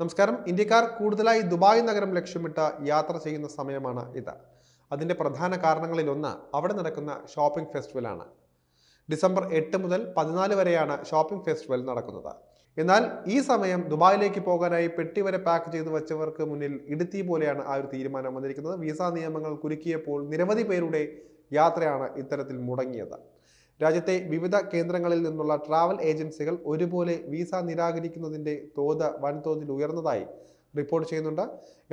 നമസ്കാരം. ഇന്ത്യക്കാർ കൂടുതലായി ദുബായ് നഗരം ലക്ഷ്യമിട്ട് യാത്ര ചെയ്യുന്ന സമയമാണ് ഇത്. അതിന്റെ പ്രധാന കാരണങ്ങളിലൊന്ന് അവിടെ നടക്കുന്ന ഷോപ്പിംഗ് ഫെസ്റ്റിവലാണ്. ഡിസംബർ എട്ട് മുതൽ പതിനാല് വരെയാണ് ഷോപ്പിംഗ് ഫെസ്റ്റിവൽ നടക്കുന്നത്. എന്നാൽ ഈ സമയം ദുബായിലേക്ക് പോകാനായി പെട്ടി വരെ പാക്ക് ചെയ്ത് വെച്ചവർക്ക് മുന്നിൽ ഇടുത്തി പോലെയാണ് ആ ഒരു തീരുമാനം വന്നിരിക്കുന്നത്. വിസ നിയമങ്ങൾ കുരുക്കിയപ്പോൾ നിരവധി പേരുടെ യാത്രയാണ് ഇത്തരത്തിൽ മുടങ്ങിയത്. രാജ്യത്തെ വിവിധ കേന്ദ്രങ്ങളിൽ നിന്നുള്ള ട്രാവൽ ഏജൻസികൾ ഒരുപോലെ വിസ നിരാകരിക്കുന്നതിന്റെ തോത് വൻതോതിൽ ഉയർന്നതായി റിപ്പോർട്ട് ചെയ്യുന്നുണ്ട്.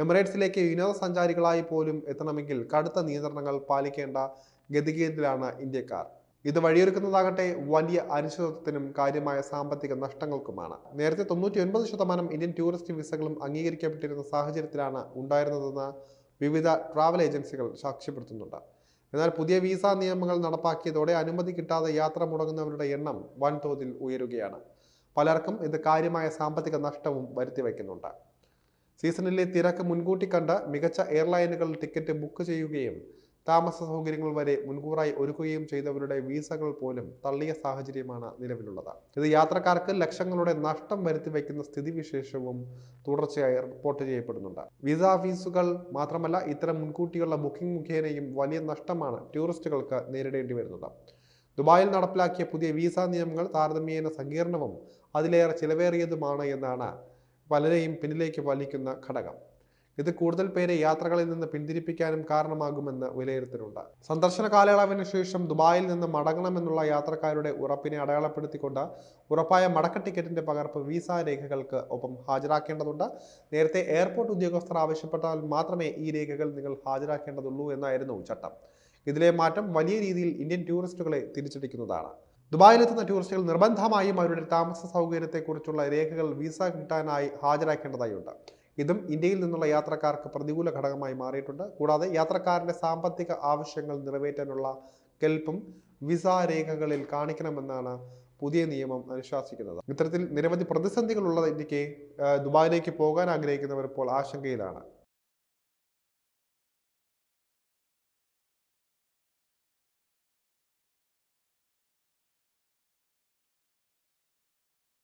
എമിറേറ്റ്സിലേക്ക് വിനോദസഞ്ചാരികളായി പോലും എത്തണമെങ്കിൽ കടുത്ത നിയന്ത്രണങ്ങൾ പാലിക്കേണ്ട ഗതികേടിലാണ് ഇന്ത്യക്കാർ. ഇത് വഴിയൊരുക്കുന്നതാകട്ടെ വലിയ അനിശ്ചിതത്വത്തിനും കാര്യമായ സാമ്പത്തിക നഷ്ടങ്ങൾക്കുമാണ്. നേരത്തെ തൊണ്ണൂറ്റി ഒൻപത് ശതമാനം ഇന്ത്യൻ ടൂറിസ്റ്റ് വിസകളും അംഗീകരിക്കപ്പെട്ടിരുന്ന സാഹചര്യത്തിലാണ് ഉണ്ടായിരുന്നതെന്ന് വിവിധ ട്രാവൽ ഏജൻസികൾ സാക്ഷ്യപ്പെടുത്തുന്നുണ്ട്. എന്നാൽ പുതിയ വിസ നിയമങ്ങൾ നടപ്പാക്കിയതോടെ അനുമതി കിട്ടാതെ യാത്ര മുടങ്ങുന്നവരുടെ എണ്ണം വൻതോതിൽ ഉയരുകയാണ്. പലർക്കും ഇത് കാര്യമായ സാമ്പത്തിക നഷ്ടവും വരുത്തിവെക്കുന്നുണ്ട്. സീസണിലെ തിരക്ക് മുൻകൂട്ടി കണ്ട് മികച്ച എയർലൈനുകൾ ടിക്കറ്റ് ബുക്ക് ചെയ്യുകയും താമസ സൗകര്യങ്ങൾ വരെ മുൻകൂറായി ഒരുക്കുകയും ചെയ്തവരുടെ വീസകൾ പോലും തള്ളിയ സാഹചര്യമാണ് നിലവിലുള്ളത്. ഇത് യാത്രക്കാർക്ക് ലക്ഷങ്ങളുടെ നഷ്ടം വരുത്തി വയ്ക്കുന്ന സ്ഥിതിവിശേഷവും തുടർച്ചയായി റിപ്പോർട്ട് ചെയ്യപ്പെടുന്നുണ്ട്. വിസ ഫീസുകൾ മാത്രമല്ല ഇത്തരം മുൻകൂട്ടിയുള്ള ബുക്കിംഗ് മുഖേനയും വലിയ നഷ്ടമാണ് ടൂറിസ്റ്റുകൾക്ക് നേരിടേണ്ടി വരുന്നത്. ദുബായിൽ നടപ്പിലാക്കിയ പുതിയ വിസ നിയമങ്ങൾ താരതമ്യേന സങ്കീർണവും അതിലേറെ ചിലവേറിയതുമാണ് എന്നാണ് പലരെയും പിന്നിലേക്ക് വലിക്കുന്ന ഘടകം. ഇത് കൂടുതൽ പേരെ യാത്രകളിൽ നിന്ന് പിന്തിരിപ്പിക്കാനും കാരണമാകുമെന്ന് വിലയിരുത്തലുണ്ട്. സന്ദർശന കാലയളവിന് ശേഷം ദുബായിൽ നിന്ന് മടങ്ങണമെന്നുള്ള യാത്രക്കാരുടെ ഉറപ്പിനെ അടയാളപ്പെടുത്തിക്കൊണ്ട് ഉറപ്പായ മടക്ക ടിക്കറ്റിന്റെ പകർപ്പ് വിസ രേഖകൾക്ക് ഒപ്പം ഹാജരാക്കേണ്ടതുണ്ട്. നേരത്തെ എയർപോർട്ട് ഉദ്യോഗസ്ഥർ ആവശ്യപ്പെട്ടാൽ മാത്രമേ ഈ രേഖകൾ നിങ്ങൾ ഹാജരാക്കേണ്ടതുള്ളൂ എന്നായിരുന്നു ചട്ടം. ഇതിലെ മാറ്റം വലിയ രീതിയിൽ ഇന്ത്യൻ ടൂറിസ്റ്റുകളെ തിരിച്ചടിക്കുന്നതാണ്. ദുബായിലെത്തുന്ന ടൂറിസ്റ്റുകൾ നിർബന്ധമായും അവരുടെ താമസ സൗകര്യത്തെക്കുറിച്ചുള്ള രേഖകൾ വിസ കിട്ടാനായി ഹാജരാക്കേണ്ടതായുണ്ട്. ഇതും ഇന്ത്യയിൽ നിന്നുള്ള യാത്രക്കാർക്ക് പ്രതികൂല ഘടകമായി മാറിയിട്ടുണ്ട്. കൂടാതെ യാത്രക്കാരുടെ സാമ്പത്തിക ആവശ്യങ്ങൾ നിറവേറ്റാനുള്ള കെൽപ്പും വിസ രേഖകളിൽ കാണിക്കണമെന്നാണ് പുതിയ നിയമം അനുശാസിക്കുന്നത്. ഇത്തരത്തിൽ നിരവധി പ്രതിസന്ധികൾ ഉള്ള ഇന്ത്യയ്ക്ക് ദുബായിലേക്ക് പോകാൻ ആഗ്രഹിക്കുന്നവർ ഇപ്പോൾ ആശങ്കയിലാണ്.